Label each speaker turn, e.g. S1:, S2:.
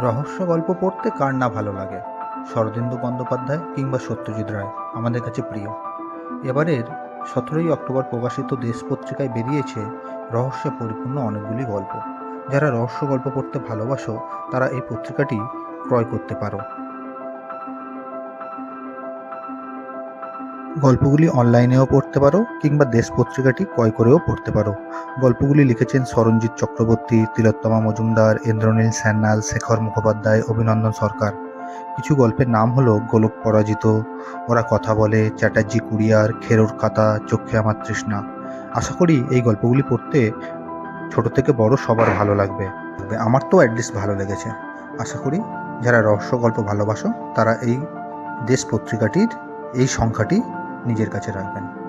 S1: রহস্য গল্প পড়তে কার না ভালো লাগে? শরদেন্দু বন্দ্যোপাধ্যায় কিংবা সত্যজিৎ রায়, আমাদের কাছে প্রিয়। এবারের সতেরোই অক্টোবর প্রকাশিত দেশ পত্রিকায় বেরিয়েছে রহস্যে পরিপূর্ণ অনেকগুলি গল্প। যারা রহস্য গল্প পড়তে ভালোবাসো, তারা এই পত্রিকাটি ক্রয় করতে পারো। গল্পগুলি অনলাইনেও পড়তে পারো কিংবা দেশ পত্রিকাটি ক্রয় করেও পড়তে পারো। গল্পগুলি লিখেছেন সরঞ্জিৎ চক্রবর্তী, তিলোত্তমা মজুমদার, ইন্দ্রনীল সান্যাল শেখর মুখোপাধ্যায়, অভিনন্দন সরকার। কিছু গল্পের নাম হলো গোলক পরাজিত, ওরা কথা বলে, চ্যাটার্জি কুরিয়ার, খেরোর কাতা চক্ষে আমার তৃষ্ণা। আশা করি এই গল্পগুলি পড়তে ছোট থেকে বড় সবার ভালো লাগবে। আমার তো অ্যাটলিস্ট ভালো লেগেছে। আশা করি যারা রহস্য গল্প ভালোবাসো, তারা এই দেশ পত্রিকাটির এই সংখ্যাটি নিজের কাছে রাখবেন।